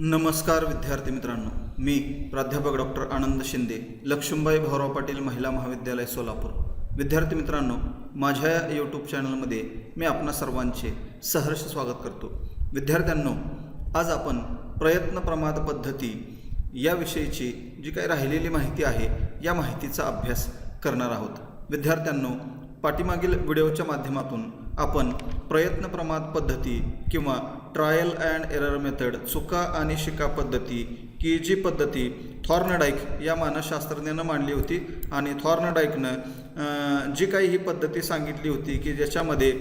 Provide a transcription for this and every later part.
नमस्कार विद्यार्थी मित्रांनो. मी प्राध्यापक डॉक्टर आनंद शिंदे लक्ष्मीबाई भाऊराव पाटील महिला महाविद्यालय सोलापूर. विद्यार्थी मित्रांनो माझ्या या यूट्यूब चॅनलमध्ये मी आपणा सर्वांचे सहर्ष स्वागत करतो. विद्यार्थ्यांनो आज आपण प्रयत्न प्रमाद पद्धती याविषयीची जी काही राहिलेली माहिती आहे या माहितीचा अभ्यास करणार आहोत. विद्यार्थ्यांनो पाठीमागील व्हिडिओच्या माध्यमातून आपण प्रयत्न प्रमाद पद्धती किंवा ट्रायल अँड एरर मेथड चुका आणि शिका पद्धती की जी पद्धती थॉर्नडाईक या मानसशास्त्रज्ञानं मांडली होती. आणि थॉर्नडाईकनं जी काही ही पद्धती सांगितली होती की ज्याच्यामध्ये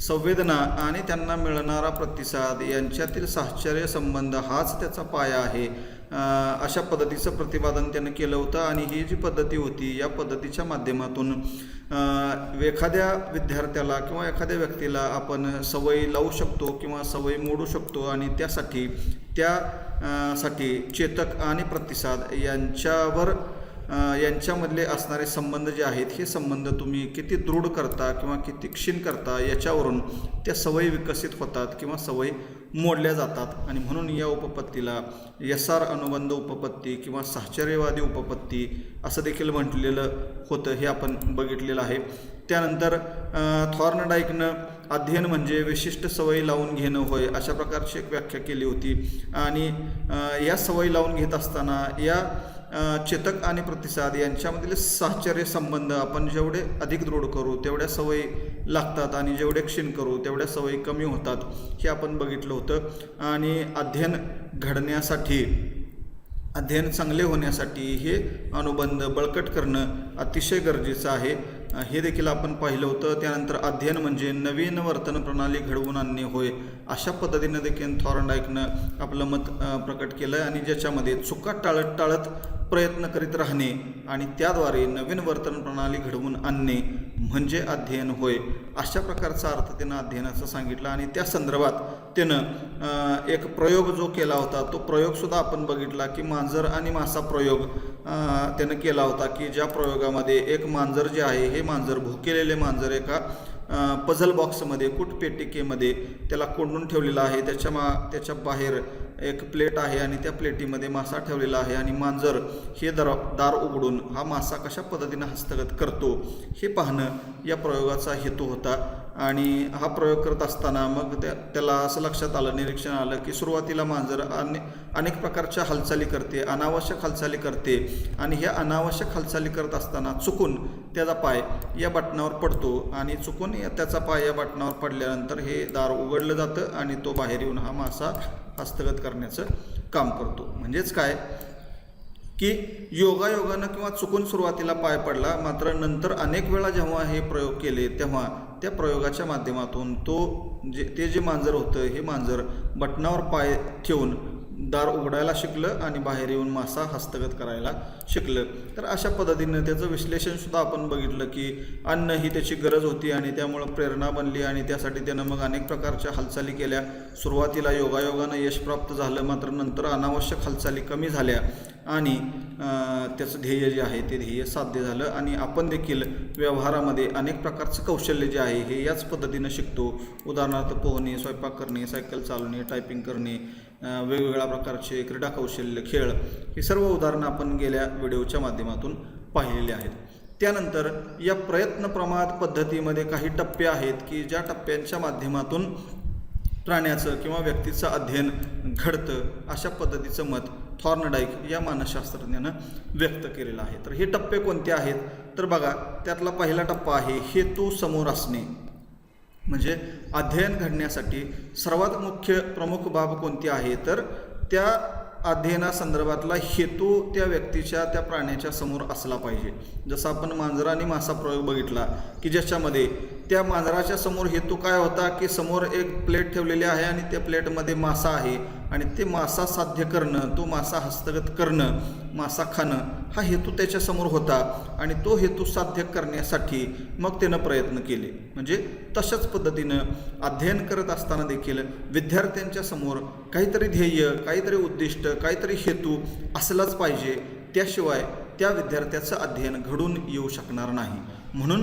संवेदना आणि त्यांना मिळणारा प्रतिसाद यांच्यातील साश्चर्य संबंध हाच त्याचा पाया आहे. अशा पद्धतीचं प्रतिपादन त्यानं केलं होतं आणि ही जी पद्धती होती या पद्धतीच्या माध्यमातून एखाद्या विद्यार्थ्याला किंवा एखाद्या व्यक्तीला आपण सवयी लावू शकतो किंवा सवयी मोडू शकतो आणि त्यासाठी त्या साठी चेतक आणि प्रतिसाद यांच्यावर यांच्यामधले असणारे संबंध जे आहेत हे संबंध तुम्ही किती दृढ करता किंवा किती क्षीण करता याच्यावरून त्या सवयी विकसित होतात किंवा सवयी मोडल्या जातात. आणि म्हणून या उपपत्तीला यसार अनुबंध उपपत्ती किंवा साहचर्यवादी उपपत्ती असं देखील म्हटलेलं होतं हे आपण बघितलेलं आहे. त्यानंतर थॉर्नडाईकनं अध्ययन म्हणजे विशिष्ट सवयी लावून घेणं होय अशा प्रकारची एक व्याख्या केली होती. आणि या सवयी लावून घेत असताना या चेतक आणि प्रतिसाद यांच्यामधील साहचर्य संबंध आपण जेवढे अधिक दृढ करू तेवढ्या सवयी लागतात आणि जेवढे क्षीण करू तेवढ्या सवयी कमी होतात हे आपण बघितलं होतं. आणि अध्ययन घडण्यासाठी अध्ययन चांगले होण्यासाठी हे अनुबंध बळकट करणं अतिशय गरजेचं आहे. हे देखील आपण पाहिलं होतं. त्यानंतर अध्ययन म्हणजे नवीन वर्तन प्रणाली घडवून आणणे होय अशा पद्धतीनं देखील थॉर्नडाईकनं आपलं मत प्रकट केलं आणि ज्याच्यामध्ये चुका टाळत टाळत प्रयत्न करीत राहणे आणि त्याद्वारे नवीन वर्तन प्रणाली घडवून आणणे म्हणजे अध्ययन होय अशा प्रकारचा अर्थ त्यानं अध्ययनाचा सांगितला. आणि त्या संदर्भात त्यानं एक प्रयोग जो केला होता तो प्रयोगसुद्धा आपण बघितला की मांजर आणि मासा प्रयोग त्यानं केला होता की ज्या प्रयोगामध्ये एक मांजर जे आहे हे मांजर भुकेलेले मांजर एका पझल बॉक्समध्ये कुटपेटिकेमध्ये त्याला कोंडून ठेवलेला आहे. त्याच्या मा त्याच्या बाहेर एक प्लेट आहे आणि त्या प्लेटीमध्ये मासा ठेवलेला आहे आणि मांजर हे दर दार उघडून हा मासा कशा पद्धतीनं हस्तगत करतो हे पाहणं या प्रयोगाचा हेतू होता. आणि हा प्रयोग करत असताना मग त्या त्याला असं लक्षात आलं निरीक्षण आलं की सुरुवातीला मांजर अने अनेक प्रकारच्या हालचाली करते अनावश्यक हालचाली करते आणि ह्या अनावश्यक हालचाली करत असताना चुकून त्याचा पाय या बटणावर पडतो आणि चुकून या- त्याचा पाय या बटणावर पडल्यानंतर हे दार उघडलं जातं आणि तो बाहेर येऊन हा मासा हस्तगत करण्याचं काम करतो. म्हणजेच काय? की योगायोगानं किंवा चुकून सुरुवातीला पाय पडला मात्र नंतर अनेक वेळा जेव्हा हे प्रयोग केले तेव्हा त्या प्रयोगाच्या माध्यमातून तो जे ते जे मांजर होतं हे मांजर बटणावर पाय ठेवून दार उघडायला शिकलं आणि बाहेर येऊन मासा हस्तगत करायला शिकलं. तर अशा पद्धतीनं त्याचं विश्लेषणसुद्धा आपण बघितलं की अन्न ही त्याची गरज होती आणि त्यामुळं प्रेरणा बनली आणि त्यासाठी त्यानं मग अनेक प्रकारच्या हालचाली केल्या. सुरुवातीला योगायोगानं यश प्राप्त झालं मात्र नंतर अनावश्यक हालचाली कमी झाल्या आणि त्याचं ध्येय जे आहे ते ध्येय साध्य झालं आणि आपण देखील व्यवहारामध्ये अनेक प्रकारचं कौशल्य जे आहे हे याच पद्धतीनं शिकतो. उदाहरणार्थ पोहणे स्वयंपाक करणे सायकल चालवणे टायपिंग करणे वेगवेगळ्या प्रकारचे क्रीडा कौशल्य खेळ हे सर्व उदाहरणं आपण गेल्या व्हिडिओच्या माध्यमातून पाहिलेली आहेत. त्यानंतर या प्रयत्न प्रमाद पद्धतीमध्ये काही टप्पे आहेत की ज्या टप्प्यांच्या माध्यमातून प्राण्याचं किंवा व्यक्तीचं अध्ययन घडतं अशा पद्धतीचं मत थॉर्नडाईक या मानसशास्त्रज्ञानं व्यक्त केलेलं आहे. तर हे टप्पे कोणते आहेत? तर बघा त्यातला पहिला टप्पा आहे हेतू समोर असणे. म्हणजे अध्ययन घडण्यासाठी सर्वात मुख्य प्रमुख बाब कोणती आहे? तर त्या अध्ययनासंदर्भातला हेतू त्या व्यक्तीच्या त्या प्राण्याच्या समोर असला पाहिजे. जसं आपण मांजरा आणि मासा प्रयोग बघितला की ज्याच्यामध्ये त्या मांजराच्या समोर हेतू काय होता की समोर एक प्लेट ठेवलेली आहे आणि त्या प्लेटमध्ये मासा आहे. आणि ते मासा साध्य करणं तो मासा हस्तगत करणं मासा खाणं हा हेतू त्याच्यासमोर होता आणि तो हेतू साध्य करण्यासाठी मग त्यानं प्रयत्न केले. म्हणजे तशाच पद्धतीनं अध्ययन करत असताना देखील विद्यार्थ्यांच्या समोर काहीतरी ध्येय काहीतरी उद्दिष्ट काहीतरी हेतू असलाच पाहिजे. त्याशिवाय त्या विद्यार्थ्याचं अध्ययन घडून येऊ शकणार नाही. म्हणून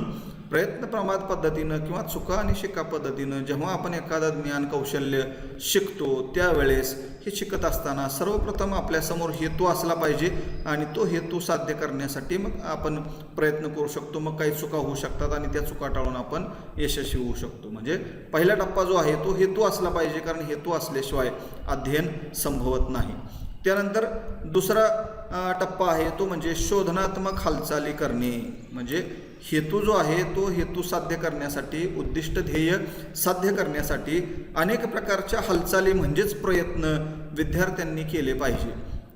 प्रयत्न प्रमाद पद्धतीनं किंवा चुका आणि शिका पद्धतीनं जेव्हा आपण एखादं ज्ञान कौशल्य शिकतो त्यावेळेस हे शिकत असताना सर्वप्रथम आपल्यासमोर हेतू असला पाहिजे आणि तो हेतू साध्य करण्यासाठी मग आपण प्रयत्न करू शकतो. मग काही चुका होऊ शकतात आणि त्या चुका टाळून आपण यशस्वी होऊ शकतो. म्हणजे पहिला टप्पा जो आहे तो हेतू असला पाहिजे कारण हेतू असल्याशिवाय अध्ययन संभवत नाही. त्यानंतर दुसरा टप्पा आहे तो म्हणजे शोधनात्मक हालचाली करणे. म्हणजे हेतू जो आहे तो हेतू साध्य करण्यासाठी उद्दिष्ट ध्येय साध्य करण्यासाठी अनेक प्रकारच्या हालचाली म्हणजेच प्रयत्न विद्यार्थ्यांनी केले पाहिजे.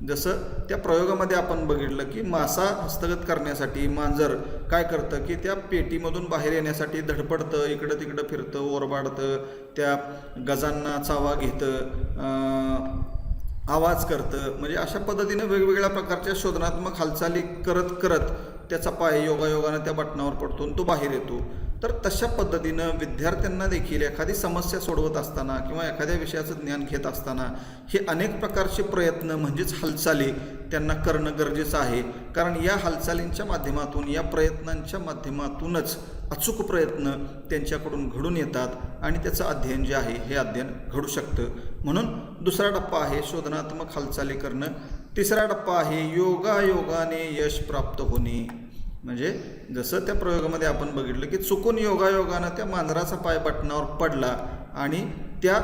जसं त्या प्रयोगामध्ये आपण बघितलं की मासा हस्तगत करण्यासाठी मांजर काय करतं की त्या पेटीमधून बाहेर येण्यासाठी धडपडतं इकडं तिकडं फिरतं ओरबाडतं त्या गजांना चावा घेतं आवाज करतं. म्हणजे अशा पद्धतीने वेगवेगळ्या प्रकारच्या शोधनात्मक हालचाली करत करत त्याचा पाय योगायोगानं त्या बटनावर पडतो आणि तो बाहेर येतो. तर तशा पद्धतीनं विद्यार्थ्यांना देखील एखादी समस्या सोडवत असताना किंवा एखाद्या विषयाचं ज्ञान घेत असताना हे अनेक प्रकारचे प्रयत्न म्हणजेच हालचाली त्यांना करणं गरजेचं आहे. कारण या हालचालींच्या माध्यमातून या प्रयत्नांच्या माध्यमातूनच अचूक प्रयत्न त्यांच्याकडून घडून येतात आणि त्याचं अध्ययन जे आहे हे अध्ययन घडू शकतं. म्हणून दुसरा टप्पा आहे शोधनात्मक हालचाली करणं. तिसरा टप्पा आहे योगायोगाने यश प्राप्त होणे. म्हणजे जसं त्या प्रयोगामध्ये आपण बघितलं की चुकून योगायोगानं त्या मांजराचा पाय बटणावर पडला आणि त्या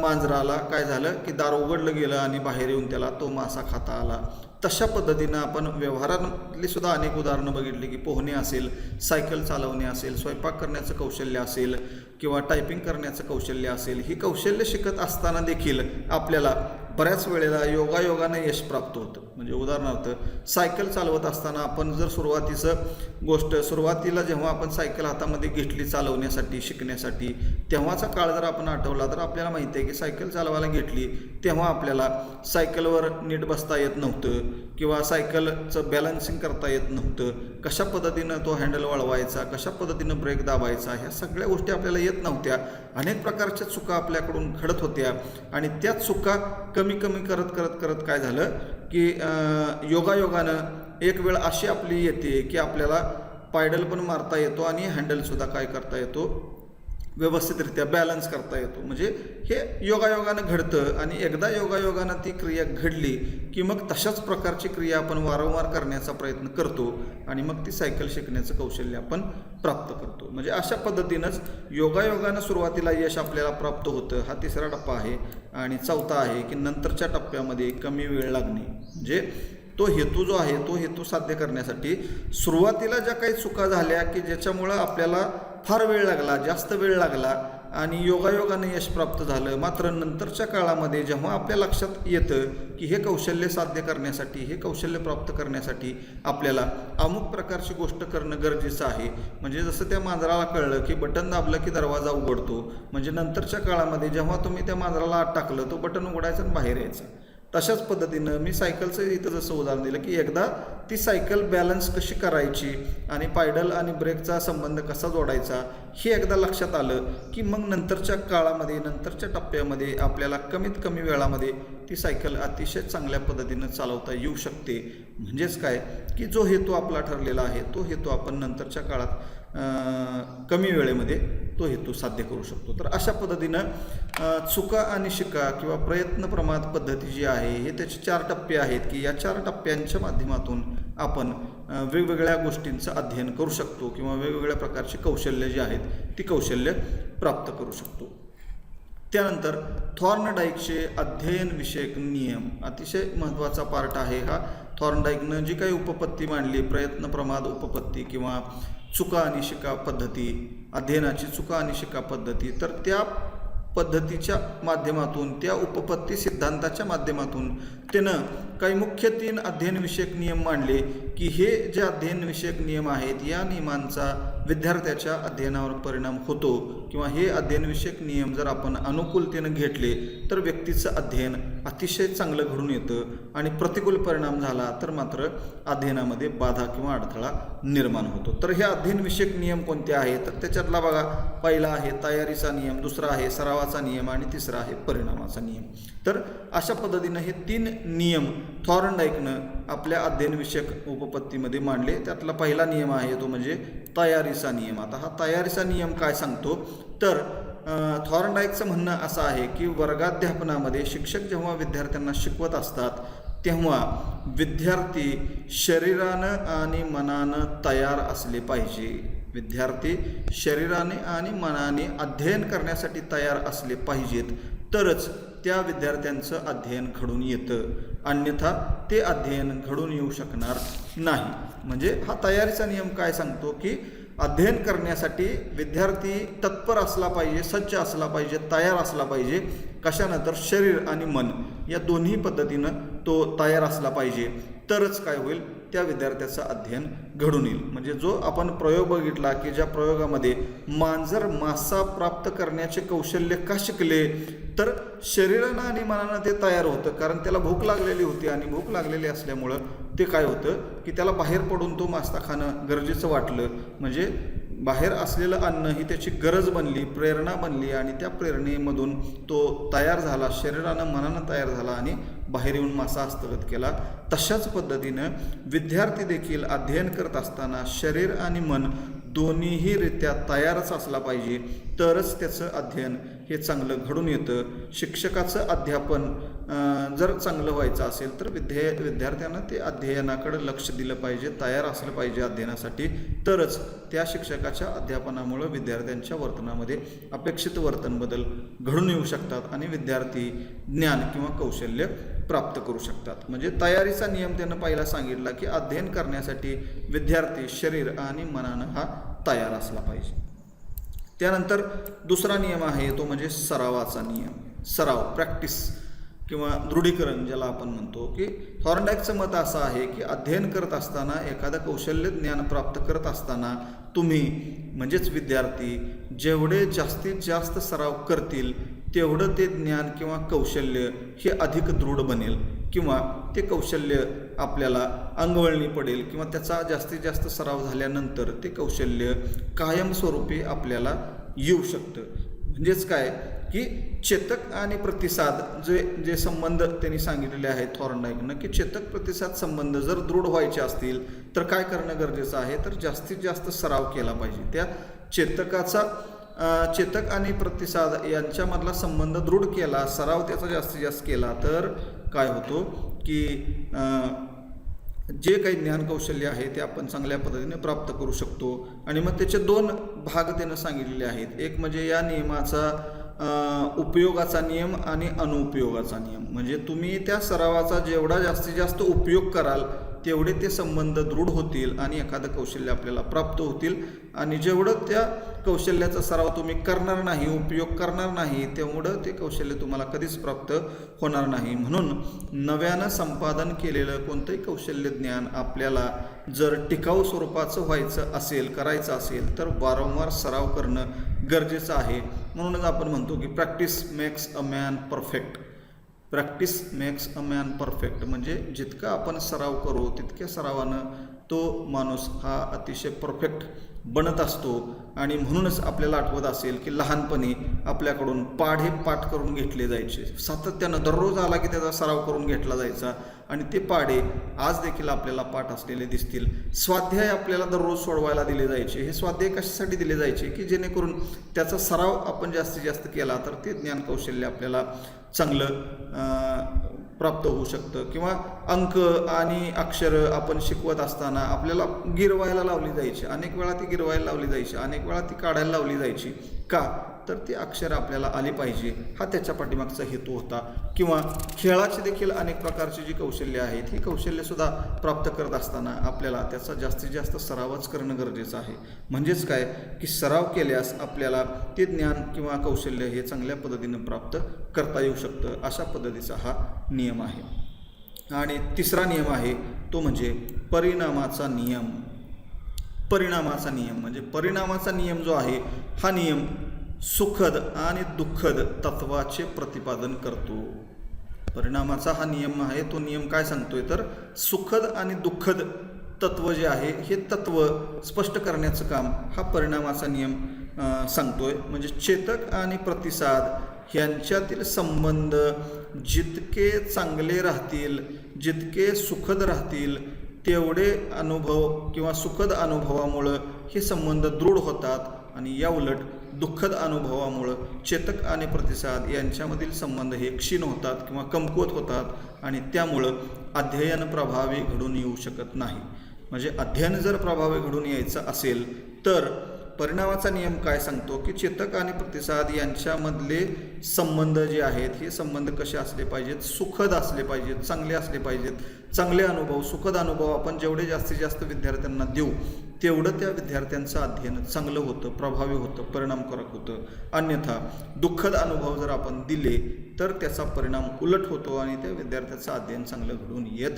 मांजराला काय झालं की दार उघडलं गेलं आणि बाहेर येऊन त्याला तो मासा खाता आला. तशा पद्धतीनं आपण व्यवहारातली सुद्धा अनेक उदाहरणं बघितली की पोहणे असेल सायकल चालवणे असेल स्वयंपाक करण्याचं कौशल्य असेल किंवा टायपिंग करण्याचं कौशल्य असेल ही कौशल्य शिकत असताना देखील आपल्याला बऱ्याच वेळेला योगायोगाने यश प्राप्त होतं. म्हणजे उदाहरणार्थ सायकल चालवत असताना आपण जर सुरुवातीचं गोष्ट सुरुवातीला जेव्हा आपण सायकल हातामध्ये घेतली चालवण्यासाठी शिकण्यासाठी तेव्हाचा काळ जर आपण आठवला तर आपल्याला माहिती आहे की सायकल चालवायला घेतली तेव्हा आपल्याला सायकलवर नीट बसता येत नव्हतं किंवा सायकलचं बॅलन्सिंग करता येत नव्हतं. कशा पद्धतीनं तो हँडल वळवायचा कशा पद्धतीनं ब्रेक दाबायचा ह्या सगळ्या गोष्टी आपल्याला येत नव्हत्या. अनेक प्रकारच्या चुका आपल्याकडून घडत होत्या. आणि त्या चुका कमी कमी करत करत करत काय झालं की योगायोगानं एक वेळ अशी आपली येते की आपल्याला पायडल पण मारता येतो आणि हँडलसुद्धा काय करता येतो? व्यवस्थितरित्या बॅलन्स करता येतो. म्हणजे हे योगायोगानं घडतं आणि एकदा योगायोगानं ती क्रिया घडली की मग तशाच प्रकारची क्रिया आपण वारंवार करण्याचा प्रयत्न करतो आणि मग ती सायकल शिकण्याचं कौशल्य आपण प्राप्त करतो. म्हणजे अशा पद्धतीनंच योगायोगानं सुरुवातीला यश आपल्याला प्राप्त होतं. हा तिसरा टप्पा आहे. आणि चौथा आहे की नंतरच्या टप्प्यामध्ये कमी वेळ लागणे. म्हणजे तो हेतू जो आहे तो हेतू साध्य करण्यासाठी सुरुवातीला ज्या काही चुका झाल्या की ज्याच्यामुळं आपल्याला फार वेळ लागला जास्त वेळ लागला आणि योगायोगाने यश प्राप्त झालं. मात्र नंतरच्या काळामध्ये जेव्हा आपल्या लक्षात येतं की हे कौशल्य साध्य करण्यासाठी हे कौशल्य प्राप्त करण्यासाठी आपल्याला अमुक प्रकारची गोष्ट करणं गरजेचं आहे. म्हणजे जसं त्या मांजराला कळलं की बटन दाबलं की दरवाजा उघडतो. म्हणजे नंतरच्या काळामध्ये जेव्हा तुम्ही त्या मांजराला आत टाकलं तो बटन उघडायचं आणि बाहेर यायचं. तशाच पद्धतीनं मी सायकलचं इथं जसं उदाहरण दिलं की एकदा ती सायकल बॅलन्स कशी करायची आणि पायडल आणि ब्रेकचा संबंध कसा जोडायचा हे एकदा लक्षात आलं की मग नंतरच्या काळामध्ये नंतरच्या टप्प्यामध्ये आपल्याला कमीत कमी वेळामध्ये ती सायकल अतिशय चांगल्या पद्धतीनं चालवता येऊ शकते. म्हणजेच काय? की जो हेतू आपला ठरलेला आहे तो हेतू आपण नंतरच्या काळात कमी वेळेमध्ये तो हेतू साध्य करू शकतो. तर अशा पद्धतीनं चुका आणि शिका किंवा प्रयत्न प्रमाद पद्धती जी आहे हे त्याचे चार टप्पे आहेत की या चार टप्प्यांच्या माध्यमातून आपण वेगवेगळ्या गोष्टींचं अध्ययन करू शकतो किंवा वेगवेगळ्या प्रकारची कौशल्य जी आहेत ती कौशल्य प्राप्त करू शकतो. त्यानंतर थॉर्नडाईकचे अध्ययन विषयक नियम अतिशय महत्त्वाचा पार्ट आहे हा. थॉर्नडाईकनं जी काही उपपत्ती मांडली प्रयत्न प्रमाद उपपत्ती किंवा चुका आणि शिका पद्धती अध्ययनाची चुका आणि शिका पद्धती तर त्या पद्धतीच्या माध्यमातून त्या उपपत्ती सिद्धांताच्या माध्यमातून त्यानं काही मुख्य तीन अध्ययनविषयक नियम मांडले की हे जे अध्ययनविषयक नियम आहेत या नियमांचा विद्यार्थ्याच्या अध्ययनावर परिणाम होतो किंवा हे अध्ययनविषयक नियम जर आपण अनुकूलतेनं घेतले तर व्यक्तीचं अध्ययन अतिशय चांगलं घडून येतं आणि प्रतिकूल परिणाम झाला तर मात्र अध्ययनामध्ये बाधा किंवा अडथळा निर्माण होतो. तर हे अध्ययनविषयक नियम कोणते आहेत? तर त्याच्यातला बघा पहिला आहे तयारीचा नियम दुसरा आहे सरावाचा नियम आणि तिसरा आहे परिणामाचा नियम. तर अशा पद्धतीनं हे तीन नियम थॉर्नडाईकनं आपल्या अध्ययनविषयक उपपत्तीमध्ये मांडले. त्यातला पहिला नियम आहे तो म्हणजे तयारीचा नियम. आता हा तयारीचा नियम काय सांगतो? तर अ, थॉर्नडाईकचं म्हणणं असं आहे की वर्गाध्यापनामध्ये शिक्षक जेव्हा विद्यार्थ्यांना शिकवत असतात तेव्हा विद्यार्थी शरीरानं आणि मनानं तयार असले पाहिजे. विद्यार्थी शरीराने आणि मनाने अध्ययन करण्यासाठी तयार असले पाहिजेत. तरच त्या विद्यार्थ्यांचं अध्ययन घडून येतं. अन्यथा ते अध्ययन घडून येऊ शकणार नाही. म्हणजे हा तयारीचा नियम काय सांगतो की अध्ययन करण्यासाठी विद्यार्थी तत्पर असला पाहिजे सज्ज असला पाहिजे तयार असला पाहिजे. कशानंतर शरीर आणि मन या दोन्ही पद्धतीनं तो तयार असला पाहिजे. तरच काय होईल? त्या विद्यार्थ्याचं अध्ययन घडून येईल. म्हणजे जो आपण प्रयोग बघितला की ज्या प्रयोगामध्ये मांजर मासा प्राप्त करण्याचे कौशल्य का शिकले तर शरीरानं आणि मनानं ते तयार होतं. कारण त्याला भूक लागलेली होती आणि भूक लागलेली असल्यामुळं ते काय होतं की त्याला बाहेर पडून तो मासा खाणं गरजेचं वाटलं. म्हणजे बाहेर असलेलं अन्न ही त्याची गरज बनली प्रेरणा बनली आणि त्या प्रेरणेमधून तो तयार झाला शरीरानं मनानं तयार झाला आणि बाहेर येऊन मासा हस्तगत केला. तशाच पद्धतीनं विद्यार्थी देखील अध्ययन करत असताना शरीर आणि मन दोन्हीहीरित्या तयारच असला पाहिजे तरच त्याचं अध्ययन हे चांगलं घडून येतं. शिक्षकाचं अध्यापन जर चांगलं व्हायचं असेल तर विद्या विद्यार्थ्यांना ते अध्ययनाकडे लक्ष दिलं पाहिजे तयार असलं पाहिजे अध्ययनासाठी. तरच त्या शिक्षकाच्या अध्यापनामुळं विद्यार्थ्यांच्या वर्तनामध्ये अपेक्षित वर्तन बदल घडून येऊ शकतात आणि विद्यार्थी ज्ञान किंवा कौशल्य प्राप्त करू शकतात. म्हणजे तयारीचा नियम त्यानं पहिला सांगितला की अध्ययन करण्यासाठी विद्यार्थी शरीर आणि मनानं हा तयार असला पाहिजे. त्यानंतर दुसरा नियम आहे तो म्हणजे सरावाचा नियम. सराव प्रॅक्टिस किंवा दृढीकरण ज्याला आपण म्हणतो की थॉर्नडाईकचं मत असं आहे की अध्ययन करत असताना एखादं कौशल्य ज्ञान प्राप्त करत असताना तुम्ही म्हणजेच विद्यार्थी जेवढे जास्तीत जास्त सराव करतील तेवढं ते ज्ञान किंवा कौशल्य हे अधिक दृढ बनेल किंवा ते कौशल्य आपल्याला अंगवळणी पडेल किंवा त्याचा जास्तीत जास्त सराव झाल्यानंतर ते कौशल्य कायमस्वरूपी आपल्याला येऊ शकतं. म्हणजेच काय? की चेतक आणि प्रतिसाद जे जे संबंध त्यांनी सांगितलेले आहेत थॉर्नडाईकनं की चेतक प्रतिसाद संबंध जर दृढ व्हायचे असतील तर काय करणं गरजेचं आहे? तर जास्तीत जास्त सराव केला पाहिजे. त्या चेतकाचा चेतक आणि प्रतिसाद यांच्यामधला संबंध दृढ केला सराव त्याचा जास्तीत जास्त केला तर काय होतो? की जे काही ज्ञान कौशल्य आहे ते आपण चांगल्या पद्धतीने प्राप्त करू शकतो. आणि मग त्याचे दोन भाग त्यानं सांगितलेले आहेत. एक म्हणजे या नियमाचा उपयोगाचा नियम आणि अनुपयोगाचा नियम. म्हणजे तुम्ही त्या सरावाचा जेवढा जास्तीत जास्त उपयोग कराल तेवढे ते संबंध दृढ होतील आणि एखादं कौशल्य आपल्याला प्राप्त होतील. आणि जेवढं त्या कौशल्याचा सराव तुम्ही करणार नाही उपयोग करणार नाही तेवढं ते कौशल्य तुम्हाला कधीच प्राप्त होणार नाही. म्हणून नव्यानं संपादन केलेलं कोणतंही कौशल्य ज्ञान आपल्याला जर टिकाऊ स्वरूपाचं व्हायचं असेल करायचं असेल तर वारंवार सराव करणं गरजेचं आहे. म्हणूनच आपण म्हणतो की practice makes a man perfect practice makes a man perfect म्हणजे जितका आपण सराव करू तितक्या सरावानं तो माणूस हा अतिशय परफेक्ट बनत असतो. आणि म्हणूनच आपल्याला आठवत असेल की लहानपणी आपल्याकडून पाढे पाठ करून घेतले जायचे. सातत्यानं दररोज आला की त्याचा सराव करून घेतला जायचा. आणि ते पाढे आज देखील आपल्याला पाठ असलेले दिसतील. स्वाध्याय आपल्याला दररोज सोडवायला दिले जायचे. हे स्वाध्याय कशासाठी दिले जायचे? की जेणेकरून त्याचा सराव आपण जास्तीत जास्त केला तर ते ज्ञान कौशल्य आपल्याला चांगलं प्राप्त होऊ शकतं. किंवा अंक आणि अक्षरं आपण शिकवत असताना आपल्याला गिरवायला लावली जायची. अनेक वेळा ती गिरवायला लावली जायची. अनेक वेळा ती काढायला लावली जायची. का? तर ती अक्षरं आपल्याला आली पाहिजे हा त्याच्या पाठीमागचा हेतू होता. किंवा खेळाचे देखील अनेक प्रकारची जी कौशल्य आहेत ही कौशल्यसुद्धा प्राप्त करत असताना आपल्याला त्याचा जास्तीत जास्त सरावच करणं गरजेचं आहे. म्हणजेच काय? की सराव केल्यास आपल्याला ते ज्ञान किंवा कौशल्य हे चांगल्या पद्धतीनं प्राप्त करता येऊ शकतं अशा पद्धतीचा हा नियम आहे. आणि तिसरा नियम आहे तो म्हणजे परिणामाचा नियम. परिणामाचा नियम म्हणजे परिणामाचा नियम जो आहे हा नियम सुखद आणि दुःखद तत्वाचे प्रतिपादन करतो. परिणामाचा हा नियम आहे तो नियम काय सांगतोय तर सुखद आणि दुःखद तत्व जे आहे हे तत्व स्पष्ट करण्याचं काम हा परिणामाचा नियम सांगतोय. म्हणजे चेतक आणि प्रतिसाद यांच्यातील संबंध जितके चांगले राहतील जितके सुखद राहतील तेवढे अनुभव किंवा सुखद अनुभवामुळं हे संबंध दृढ होतात आणि या उलट दुःखद अनुभवामुळं चेतक आणि प्रतिसाद यांच्यामधील संबंध हे क्षीण होतात किंवा कमकुवत होतात आणि त्यामुळं अध्ययन प्रभावी घडून येऊ शकत नाही. म्हणजे अध्ययन जर प्रभावी घडून यायचं असेल तर परिणामाचा नियम काय सांगतो? की चेतक आणि प्रतिसाद यांच्यामधले संबंध जे आहेत हे संबंध कसे असले पाहिजेत? सुखद असले पाहिजेत चांगले असले पाहिजेत. चांगले अनुभव सुखद अनुभव आपण जेवढे जास्तीत जास्त विद्यार्थ्यांना देऊ तेवढं त्या विद्यार्थ्यांचं अध्ययन चांगलं होतं प्रभावी होतं परिणामकारक होतं. अन्यथा दुःखद अनुभव जर आपण दिले तर त्याचा परिणाम उलट होतो आणि त्या विद्यार्थ्याचं अध्ययन चांगलं घडून येत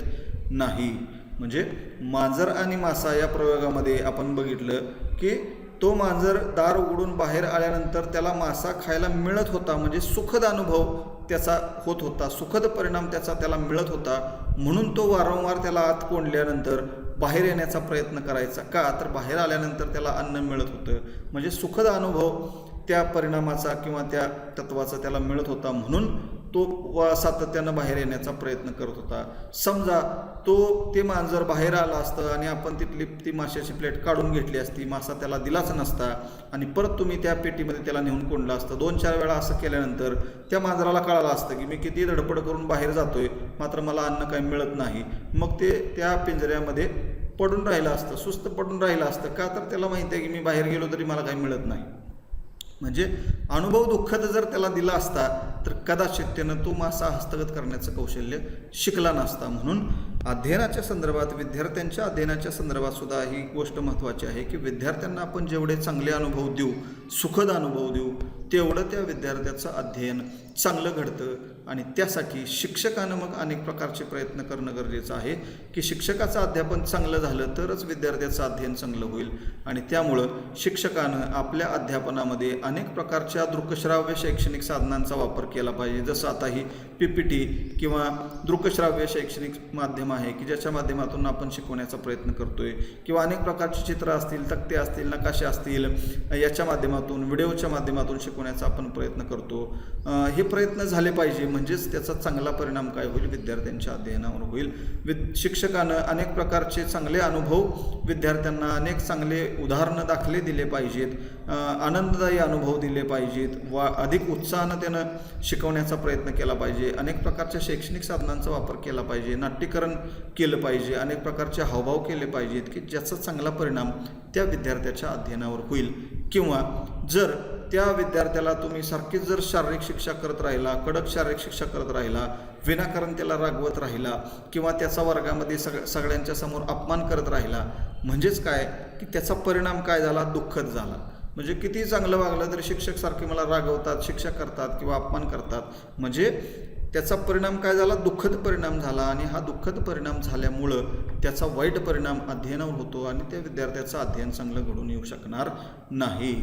नाही. म्हणजे मांजर आणि मासा या प्रयोगामध्ये आपण बघितलं की तो मांजर दार उघडून बाहेर आल्यानंतर त्याला मासा खायला मिळत होता. म्हणजे सुखद अनुभव त्याचा होत होता. सुखद परिणाम त्याचा त्याला मिळत होता. म्हणून तो वारंवार त्याला आत कोंडल्यानंतर बाहेर येण्याचा प्रयत्न करायचा का? तर बाहेर आल्यानंतर त्याला अन्न मिळत होतं. म्हणजे सुखद अनुभव त्या परिणामाचा किंवा त्या तत्वाचा त्याला मिळत होता म्हणून तो वा सातत्यानं बाहेर येण्याचा प्रयत्न करत होता. समजा तो ते मांजर बाहेर आला असतं आणि आपण तिथली ती माशाची प्लेट काढून घेतली असती मासा त्याला दिलाच नसता आणि परत तुम्ही त्या पेटीमध्ये त्याला नेऊन कोंडलं असतं. दोन चार वेळा असं केल्यानंतर त्या मांजराला कळालं असतं की मी किती धडपड करून बाहेर जातोय मात्र मला अन्न काही मिळत नाही. मग ते त्या पिंजऱ्यामध्ये पडून राहिलं असतं सुस्त पडून राहिलं असतं. का तर त्याला माहिती आहे की मी बाहेर गेलो तरी मला काही मिळत नाही. म्हणजे अनुभव दुःखद जर त्याला दिला असता तर कदाचित त्यानं तो मासा हस्तगत करण्याचं कौशल्य शिकला नसता. म्हणून अध्ययनाच्या संदर्भात विद्यार्थ्यांच्या अध्ययनाच्या संदर्भात सुद्धा ही गोष्ट महत्त्वाची आहे की विद्यार्थ्यांना आपण जेवढे चांगले अनुभव देऊ सुखद अनुभव देऊ तेवढं त्या विद्यार्थ्याचं अध्ययन चांगलं घडतं. आणि त्यासाठी शिक्षकानं मग अनेक प्रकारचे प्रयत्न करणं गरजेचं आहे. की शिक्षकाचं अध्यापन चांगलं झालं तरच विद्यार्थ्याचं अध्ययन चांगलं होईल. आणि त्यामुळं शिक्षकानं आपल्या अध्यापनामध्ये अनेक प्रकारच्या दृकश्राव्य शैक्षणिक साधनांचा वापर केला पाहिजे. जसं आता ही पी पी टी किंवा दृकश्राव्य शैक्षणिक माध्यम आहे की ज्याच्या माध्यमातून आपण शिकवण्याचा प्रयत्न करतोय. किंवा अनेक प्रकारची चित्र असतील तक्ते असतील नकाशे असतील याच्या माध्यमातून व्हिडिओच्या माध्यमातून शिकवण्याचा आपण प्रयत्न करतो. हे प्रयत्न झाले पाहिजे. म्हणजेच त्याचा चांगला परिणाम काय होईल? विद्यार्थ्यांच्या अध्ययनावर होईल. विद शिक्षकानं अनेक प्रकारचे चांगले अनुभव विद्यार्थ्यांना अनेक चांगले उदाहरणं दाखले दिले पाहिजेत. आनंददायी अनुभव दिले पाहिजेत. वा अधिक उत्साहानं त्यानं शिकवण्याचा प्रयत्न केला पाहिजे. अनेक प्रकारच्या शैक्षणिक साधनांचा वापर केला पाहिजे. नाट्यकरण केलं पाहिजे. अनेक प्रकारचे हावभाव केले पाहिजेत की ज्याचा चांगला परिणाम त्या विद्यार्थ्याच्या अध्ययनावर होईल. किंवा जर त्या विद्यार्थ्याला तुम्ही सारखीच जर शारीरिक शिक्षा करत राहिला कडक शारीरिक शिक्षा करत राहिला विनाकारण त्याला रागवत राहिला किंवा त्याचा वर्गामध्ये सग सगळ्यांच्या समोर अपमान करत राहिला म्हणजेच काय? की त्याचा परिणाम काय झाला? दुःखद झाला. म्हणजे किती चांगलं वागलं तरी शिक्षक सारखे मला रागवतात शिक्षा करतात किंवा अपमान करतात. म्हणजे त्याचा परिणाम काय झाला? दुःखद परिणाम झाला आणि हा दुःखद परिणाम झाल्यामुळं त्याचा वाईट परिणाम अध्ययनावर होतो आणि त्या विद्यार्थ्याचं अध्ययन चांगलं घडून येऊ शकणार नाही.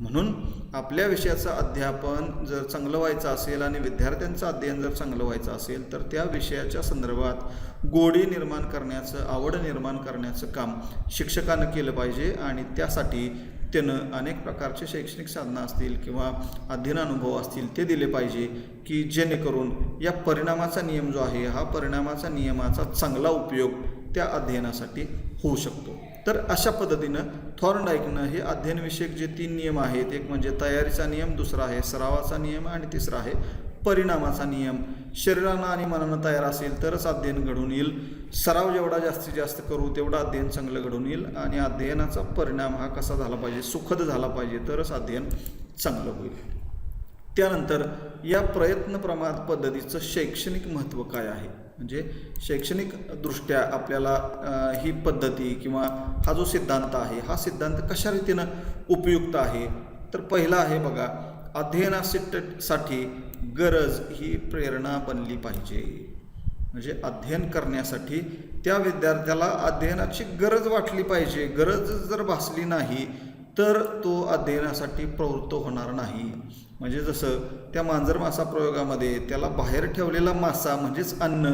म्हणून आपल्या विषयाचं अध्यापन जर चांगलं व्हायचं असेल आणि विद्यार्थ्यांचं अध्ययन जर चांगलं व्हायचं असेल तर त्या विषयाच्या संदर्भात गोडी निर्माण करण्याचं आवड निर्माण करण्याचं काम शिक्षकानं केलं पाहिजे आणि त्यासाठी त्यानं अनेक प्रकारचे शैक्षणिक साधनं असतील किंवा अध्ययन अनुभव असतील ते दिले पाहिजे की जेणेकरून या परिणामाचा नियम जो आहे हा परिणामाचा नियमाचा चांगला उपयोग त्या अध्ययनासाठी होऊ शकतो. तर अशा पद्धतीनं थॉर्नडाईकनं हे अध्ययनविषयक जे तीन नियम आहेत एक म्हणजे तयारीचा नियम दुसरा आहे सरावाचा नियम आणि तिसरा आहे परिणामाचा नियम. शरीरानं आणि मनानं तयार असेल तरच अध्ययन घडून येईल. सराव जेवढा जास्तीत जास्त करू तेवढा अध्ययन चांगलं घडून येईल आणि अध्ययनाचा परिणाम हा कसा झाला पाहिजे सुखद झाला पाहिजे तरच अध्ययन चांगलं होईल. त्यानंतर या प्रयत्न प्रमाण पद्धतीचं शैक्षणिक महत्त्व काय आहे? म्हणजे शैक्षणिक दृष्ट्या आपल्याला ही पद्धती किंवा हा जो सिद्धांत आहे हा सिद्धांत कशा रीतीनं उपयुक्त आहे? तर पहिला आहे बघा अध्ययनासाठी गरज ही प्रेरणा बनली पाहिजे. म्हणजे अध्ययन करण्यासाठी त्या विद्यार्थ्याला अध्ययनाची गरज वाटली पाहिजे. गरज जर भासली नाही तर तो अध्ययनासाठी प्रवृत्त होणार नाही. म्हणजे जसं त्या मांजर मासा प्रयोगामध्ये त्याला बाहेर ठेवलेला मासा म्हणजेच अन्न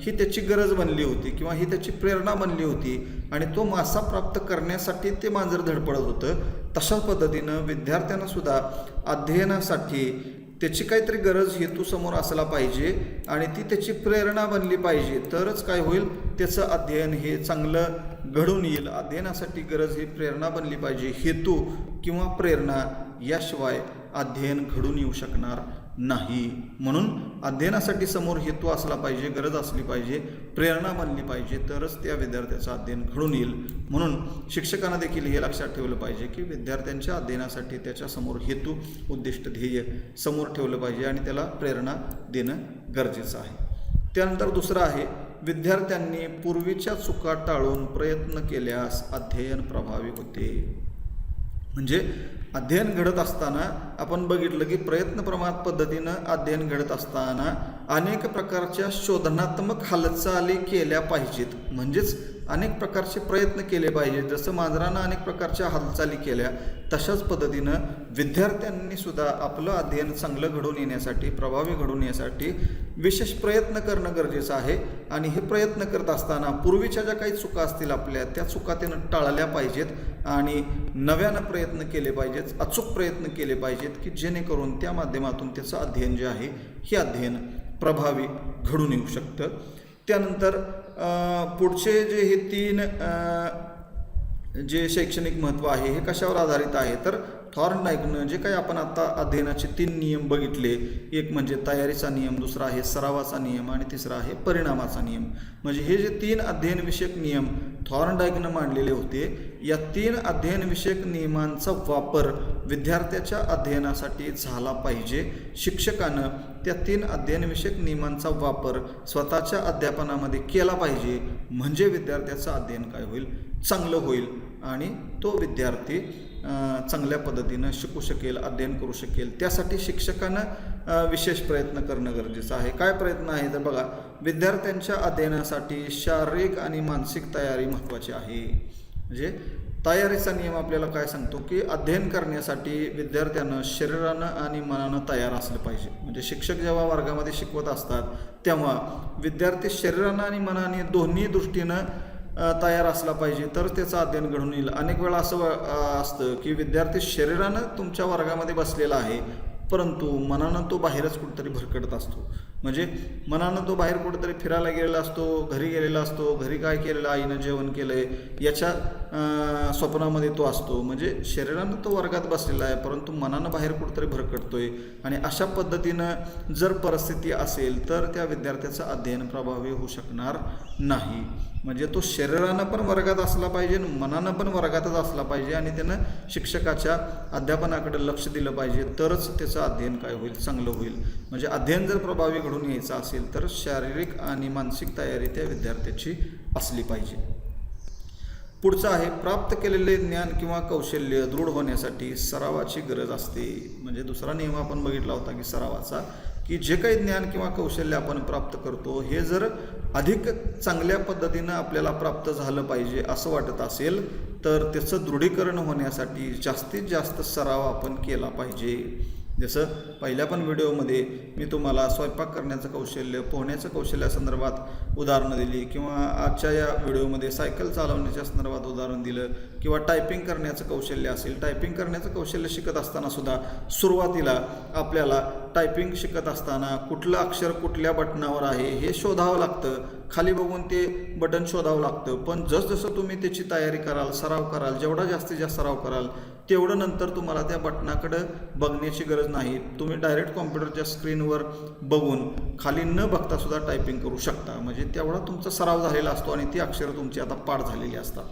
ही त्याची गरज बनली होती किंवा ही त्याची प्रेरणा बनली होती आणि तो मासा प्राप्त करण्यासाठी ते मांजर धडपडत होतं तशा पद्धतीनं विद्यार्थ्यांना सुद्धा अध्ययनासाठी त्याची काहीतरी गरज हेतू समोर असला पाहिजे आणि ती त्याची प्रेरणा बनली पाहिजे. तरच काय होईल? त्याचं अध्ययन हे चांगलं घडून येईल. अध्ययनासाठी गरज ही प्रेरणा बनली पाहिजे. हेतू किंवा प्रेरणा याशिवाय अध्ययन घडून येऊ शकणार नाही. म्हणून अध्ययनासाठी समोर हेतू असला पाहिजे गरज असली पाहिजे प्रेरणा बनली पाहिजे तरच त्या विद्यार्थ्याचं अध्ययन घडून येईल. म्हणून शिक्षकांना देखील हे लक्षात ठेवलं पाहिजे की विद्यार्थ्यांच्या अध्ययनासाठी त्याच्यासमोर हेतू उद्दिष्ट ध्येय समोर ठेवलं पाहिजे आणि त्याला प्रेरणा देणं गरजेचं आहे. त्यानंतर दुसरं आहे विद्यार्थ्यांनी पूर्वीच्या चुका टाळून प्रयत्न केल्यास अध्ययन प्रभावी होते. म्हणजे अध्ययन घडत असताना आपण बघितलं की प्रयत्नप्रमाण पद्धतीनं अध्ययन घडत असताना अनेक प्रकारच्या शोधनात्मक हालचाली केल्या पाहिजेत. म्हणजेच अनेक प्रकारचे प्रयत्न केले पाहिजेत. जसं मांजरानं अनेक प्रकारच्या हालचाली केल्या तशाच पद्धतीनं विद्यार्थ्यांनी सुद्धा आपलं अध्ययन चांगलं घडून येण्यासाठी प्रभावी घडून येण्यासाठी विशेष प्रयत्न करणं गरजेचं आहे. आणि हे प्रयत्न करत असताना पूर्वीच्या ज्या काही चुका असतील आपल्या त्या चुका त्यानं टाळल्या पाहिजेत. आणि नव्यानं प्रयत्न केले पाहिजेत. अचूक प्रयत्न केले पाहिजेत की जेणेकरून त्या माध्यमातून त्याचं अध्ययन जे आहे हे अध्ययन प्रभावी घडून येऊ शकतं. त्यानंतर पुढचे जे हे तीन जे शैक्षणिक महत्त्व आहे हे कशावर आधारित आहे? तर थॉर्नडाईकनं जे काही आपण आता अध्ययनाचे तीन नियम बघितले एक म्हणजे तयारीचा नियम दुसरा आहे सरावाचा नियम आणि तिसरा आहे परिणामाचा नियम. म्हणजे हे जे तीन अध्ययनविषयक नियम थॉर्नडाईकनं मांडलेले होते या तीन अध्ययनविषयक नियमांचा वापर विद्यार्थ्याच्या अध्ययनासाठी झाला पाहिजे. शिक्षकानं त्या तीन अध्ययनविषयक नियमांचा वापर स्वतःच्या अध्यापनामध्ये केला पाहिजे म्हणजे विद्यार्थ्याचं अध्ययन काय होईल? चांगलं होईल आणि तो विद्यार्थी चांगल्या पद्धतीनं शिकू शकेल अध्ययन करू शकेल त्यासाठी शिक्षकानं विशेष प्रयत्न करणं गरजेचं आहे. काय प्रयत्न आहे? तर बघा विद्यार्थ्यांच्या अध्ययनासाठी शारीरिक आणि मानसिक तयारी महत्त्वाची आहे. म्हणजे तयारीचा नियम आपल्याला काय सांगतो की अध्ययन करण्यासाठी विद्यार्थ्यानं शरीरानं आणि मनानं तयार असलं पाहिजे. म्हणजे शिक्षक जेव्हा वर्गामध्ये शिकवत असतात तेव्हा विद्यार्थी शरीरानं आणि मनाने दोन्ही दृष्टीनं तयार असला पाहिजे तर त्याचं अध्ययन घडून येईल. अनेक वेळा असं असतं की विद्यार्थी शरीरानं तुमच्या वर्गामध्ये बसलेला आहे परंतु मनानं तो बाहेरच कुठेतरी भरकटत असतो. म्हणजे मनानं तो बाहेर कुठेतरी फिरायला गेलेला असतो घरी गेलेला असतो घरी काय केलेलं आईनं जेवण केलं आहे याच्या स्वप्नामध्ये तो असतो. म्हणजे शरीरानं तो वर्गात बसलेला आहे परंतु मनानं बाहेर कुठेतरी भरकटतोय. आणि अशा पद्धतीनं जर परिस्थिती असेल तर त्या विद्यार्थ्याचं अध्ययन प्रभावी होऊ शकणार नाही. म्हणजे तो शरीरानं पण वर्गात असला पाहिजे मनानं पण वर्गातच असला पाहिजे आणि त्यानं शिक्षकाच्या अध्यापनाकडे लक्ष दिलं पाहिजे तरच त्याचं अध्ययन काय होईल चांगलं होईल. म्हणजे अध्ययन जर प्रभावी घडून यायचं असेल तर शारीरिक आणि मानसिक तयारी त्या विद्यार्थ्याची असली पाहिजे. पुढचं आहे प्राप्त केलेले ज्ञान किंवा कौशल्य दृढ होण्यासाठी सरावाची गरज असते. म्हणजे दुसरा नियम आपण बघितला होता की सरावाचा की जे काही ज्ञान किंवा कौशल्य आपण प्राप्त करतो हे जर अधिक चांगल्या पद्धतीनं आपल्याला प्राप्त झालं पाहिजे असं वाटत असेल तर त्याचं दृढीकरण होण्यासाठी जास्तीत जास्त सराव आपण केला पाहिजे. जसं पहिल्या पण व्हिडिओमध्ये मी तुम्हाला स्वयंपाक करण्याचं कौशल्य पोहण्याचं कौशल्यासंदर्भात उदाहरणं दिली किंवा आजच्या या व्हिडिओमध्ये सायकल चालवण्याच्या संदर्भात उदाहरण दिलं किंवा टायपिंग करण्याचं कौशल्य असेल टायपिंग करण्याचं कौशल्य शिकत असताना सुद्धा सुरुवातीला आपल्याला टायपिंग शिकत असताना कुठलं अक्षर कुठल्या बटनावर आहे हे शोधावं लागतं. खाली बघून ते बटन शोधावं लागतं. पण जसजसं तुम्ही त्याची तयारी कराल सराव कराल जेवढा जास्तीत जास्त सराव कराल तेवढं नंतर तुम्हाला त्या बटनाकडं बघण्याची गरज नाही. तुम्ही डायरेक्ट कॉम्प्युटरच्या स्क्रीनवर बघून खाली न बघता सुद्धा टायपिंग करू शकता. म्हणजे तेवढा तुमचा सराव झालेला असतो आणि ती अक्षरं तुमची आता पाठ झालेली असतात.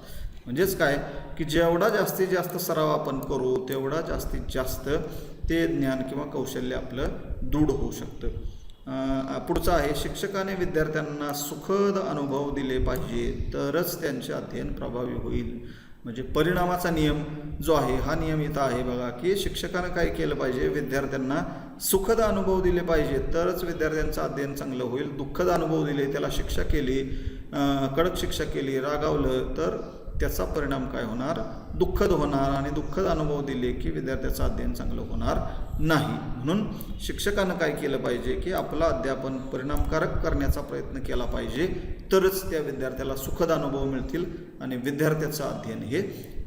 म्हणजेच काय? की जेवढा जास्तीत जास्त सराव आपण करू तेवढा जास्तीत जास्त ते ज्ञान किंवा कौशल्य आपलं दृढ होऊ शकतं. पुढचं आहे शिक्षकाने विद्यार्थ्यांना सुखद अनुभव दिले पाहिजे तरच त्यांचे अध्ययन प्रभावी होईल. म्हणजे परिणामाचा नियम जो आहे हा नियम इथं आहे बघा की शिक्षकानं काय केलं पाहिजे? विद्यार्थ्यांना सुखद अनुभव दिले पाहिजे तरच विद्यार्थ्यांचं अध्ययन चांगलं होईल. दुःखद अनुभव दिले त्याला शिक्षा केली कडक शिक्षा केली रागावलं तर त्याचा परिणाम काय होणार? दुःखद होणार आणि दुःखद अनुभव दिले की विद्यार्थ्याचं अध्ययन चांगलं होणार नाही. म्हणून शिक्षकानं काय केलं पाहिजे की आपलं अध्यापन परिणामकारक करण्याचा प्रयत्न केला पाहिजे तरच त्या विद्यार्थ्याला सुखद अनुभव मिळतील आणि विद्यार्थ्याचं अध्ययन हे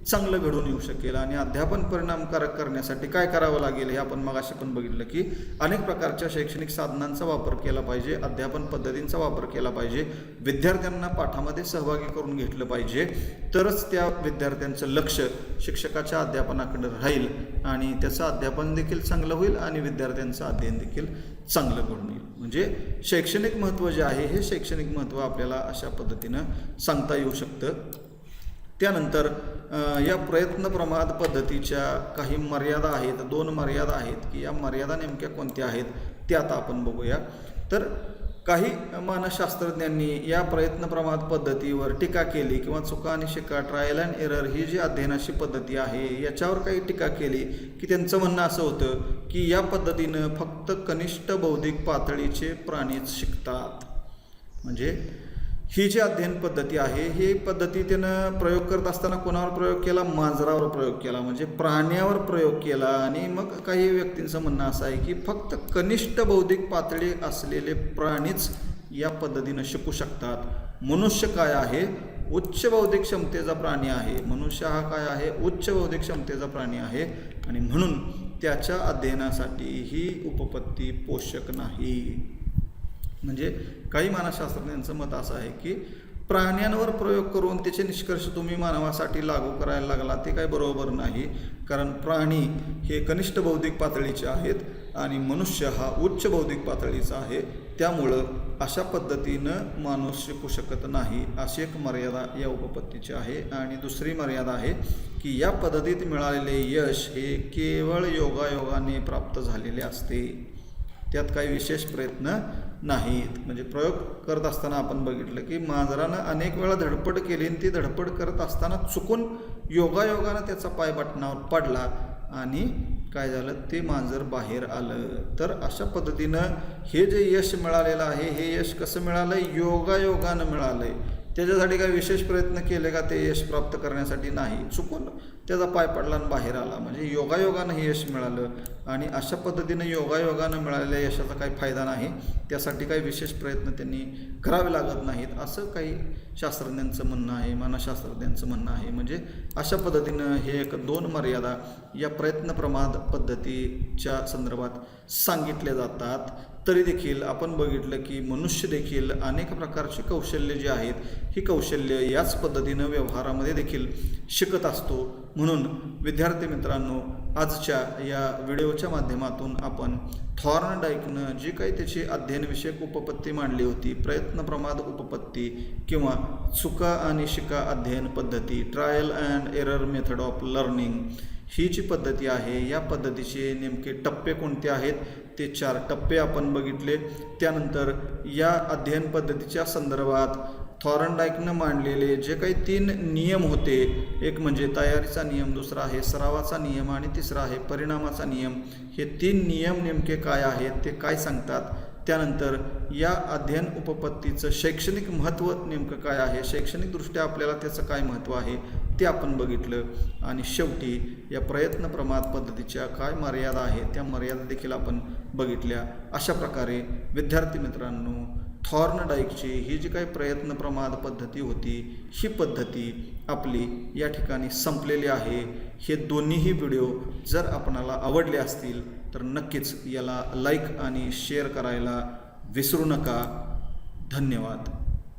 चांगलं घडून येऊ शकेल आणि अध्यापन परिणामकारक करण्यासाठी काय करावं लागेल हे आपण मगाशी पण बघितलं की अनेक प्रकारच्या शैक्षणिक साधनांचा वापर केला पाहिजे अध्यापन पद्धतींचा वापर केला पाहिजे विद्यार्थ्यांना पाठामध्ये सहभागी करून घेतलं पाहिजे. तरच त्या विद्यार्थ्यांचं लक्ष शिक्षकाच्या अध्यापनाकडे राहील आणि त्याचं अध्यापन देखील चांगलं होईल आणि विद्यार्थ्यांचं अध्ययन देखील चांगलं घडून येईल. म्हणजे शैक्षणिक महत्त्व जे आहे हे शैक्षणिक महत्त्व आपल्याला अशा पद्धतीनं सांगता येऊ शकतं. त्यानंतर या प्रयत्न प्रमाद पद्धतीच्या काही मर्यादा आहेत दोन मर्यादा आहेत की या मर्यादा नेमक्या कोणत्या आहेत ते आता आपण बघूया. तर काही मानसशास्त्रज्ञांनी या प्रयत्न प्रमाद पद्धतीवर टीका केली किंवा चुका आणि शिका ट्रायल अँड एरर ही जी अध्ययनाची पद्धती आहे याच्यावर काही टीका केली की त्यांचं म्हणणं असं होतं की या पद्धतीनं फक्त कनिष्ठ बौद्धिक पातळीचे प्राणीच शिकतात. म्हणजे ही जी अध्ययन पद्धती आहे ही पद्धती त्यानं प्रयोग करत असताना कोणावर प्रयोग केला? मांजरावर प्रयोग केला. म्हणजे प्राण्यावर प्रयोग केला. आणि मग काही व्यक्तींचं म्हणणं असं आहे की फक्त कनिष्ठ बौद्धिक पातळी असलेले प्राणीच या पद्धतीनं शिकू शकतात. मनुष्य काय आहे? उच्च बौद्धिक क्षमतेचा प्राणी आहे. मनुष्य हा काय आहे? उच्च बौद्धिक क्षमतेचा प्राणी आहे. आणि म्हणून त्याच्या अध्ययनासाठी ही उपपत्ती पोषक नाही. म्हणजे काही मानसशास्त्रज्ञांचं मत असं आहे की प्राण्यांवर प्रयोग करून त्याचे निष्कर्ष तुम्ही मानवासाठी लागू करायला लागला ते काय बरोबर नाही. कारण प्राणी हे कनिष्ठ बौद्धिक पातळीचे आहेत आणि मनुष्य हा उच्च बौद्धिक पातळीचा आहे. त्यामुळं अशा पद्धतीनं माणूस शिकू शकत नाही अशी एक मर्यादा या उपपत्तीची आहे. आणि दुसरी मर्यादा आहे की या पद्धतीत मिळालेले यश हे केवळ योगायोगाने प्राप्त झालेले असते. त्यात काही विशेष प्रयत्न नाहीत. म्हणजे प्रयोग करत असताना आपण बघितलं की मांजरानं अनेक वेळा धडपड केली आणि ती धडपड करत असताना चुकून योगायोगानं त्याचा पाय बटणावर पडला आणि काय झालं? ते मांजर बाहेर आलं. तर अशा पद्धतीनं हे जे यश मिळालेलं आहे हे यश कसं मिळालं योगायोगानं मिळालंय. त्याच्यासाठी काही विशेष प्रयत्न केले का ते यश प्राप्त करण्यासाठी नाही. चुकून त्याचा पाय पडला आणि बाहेर आला. म्हणजे योगायोगानं हे यश मिळालं. आणि अशा पद्धतीनं योगायोगानं मिळालेल्या यशाचा काही फायदा नाही. त्यासाठी काही विशेष प्रयत्न त्यांनी करावे लागत नाहीत असं काही शास्त्रज्ञांचं म्हणणं आहे मानसशास्त्रज्ञांचं म्हणणं आहे. म्हणजे अशा पद्धतीनं हे एक दोन मर्यादा या प्रयत्न प्रमाद पद्धतीच्या संदर्भात सांगितल्या जातात. तरी देखील आपण बघितलं की मनुष्य देखील अनेक प्रकारची कौशल्य जी आहेत ही कौशल्य याच पद्धतीनं व्यवहारामध्ये देखील शिकत असतो. म्हणून विद्यार्थी मित्रांनो आजच्या या व्हिडिओच्या माध्यमातून आपण थॉर्न डाईकनं जी काही त्याची अध्ययनविषयक उपपत्ती मांडली होती प्रयत्न प्रमाद उपपत्ती किंवा चुका आणि शिका अध्ययन पद्धती trial and error method of learning ही जी पद्धती आहे या पद्धतीचे नेमके टप्पे कोणते आहेत? ते चार टप्पे आपण बघितले. त्यानंतर या अध्ययन पद्धतीच्या संदर्भात थॉरनडाईकनं मांडलेले जे काही तीन नियम होते एक म्हणजे तयारीचा नियम दुसरा आहे सरावाचा नियम आणि तिसरा आहे परिणामाचा नियम. हे तीन नियम नेमके काय आहेत ते काय सांगतात? त्यानंतर या अध्ययन उपपत्तीचं शैक्षणिक महत्त्व नेमकं काय आहे? शैक्षणिकदृष्ट्या आपल्याला त्याचं काय महत्त्व आहे? ते आपण बघितलं. आणि शेवटी या प्रयत्न प्रमाद पद्धतीच्या काय मर्यादा आहेत? त्या मर्यादा देखील आपण बघितल्या. अशा प्रकारे विद्यार्थी मित्रांनो थॉर्न डाईकची ही जी काही प्रयत्न प्रमाद पद्धती होती ही पद्धती आपली या ठिकाणी संपलेली आहे. हे दोन्हीही व्हिडिओ जर आपणाला आवडले असतील तर नक्कीच याला लाईक आणि शेअर करायला विसरू नका. धन्यवाद.